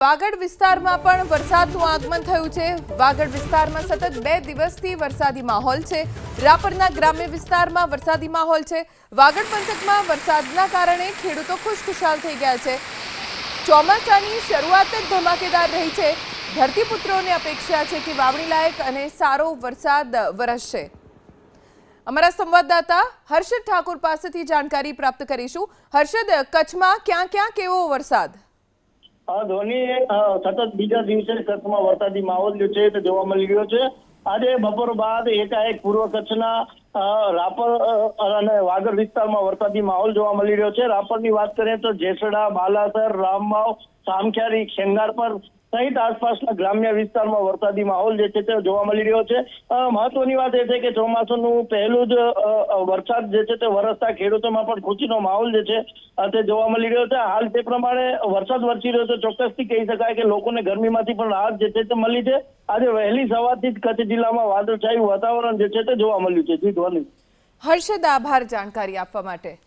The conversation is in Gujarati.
વાગડ વિસ્તારમાં પણ વરસાદનું આગમન થયું છે. વાગડ વિસ્તારમાં સતત બે દિવસથી વરસાદી માહોલ છે. રાપરના ગ્રામ્ય વિસ્તારમાં વરસાદી માહોલ છે. વાગડ પંથકમાં વરસાદના કારણે ખેડૂતો ખુશખુશાલ થઈ ગયા છે. ચોમાસાની શરૂઆત જ ધમાકેદાર રહી છે. ધરતીપુત્રોને અપેક્ષા છે કે વાવણી લાયક અને સારો વરસાદ વરસશે. અમારા સંવાદદાતા હર્ષદ ઠાકુર પાસેથી જાણકારી પ્રાપ્ત કરીશું. હર્ષદ, કચ્છમાં ક્યાં ક્યાં કેવો વરસાદ? આ ધોની સતત બીજા દિવસે કચ્છમાં વરસાદી માહોલ જે છે તે જોવા મળી રહ્યો છે. આજે બપોર બાદ એકાએક પૂર્વ કચ્છના રાપર અને વાગર વિસ્તારમાં વરસાદી માહોલ જોવા મળી રહ્યો છે. રાપરની વાત કરીએ તો જેસડા, બાલાસર રામવાવ સામખિયારી ખેંગારપર સહિત આસપાસના ગ્રામ્ય વિસ્તારમાં વરસાદી માહોલ જે છે તે જોવા મળી રહ્યો છે. મહત્વની વાત એ છે કે ચોમાસાનું પહેલું જ વરસાદ જે છે તે વરસતા ખેડૂતોમાં પણ ખુશીનો માહોલ જે છે તે જોવા મળી રહ્યો છે. હાલ તે પ્રમાણે વરસાદ વરસી રહ્યો છે. ચોક્કસથી કહી શકાય કે લોકોને ગરમીમાંથી પણ રાહત જે છે તે મળી છે. આજે વહેલી સવારથી જ કચ્છ જિલ્લામાં વાદળછાયું વાતાવરણ જે છે તે જોવા મળ્યું છે. જી ધ્વની. હર્ષદ, આભાર જાણકારી આપવા માટે.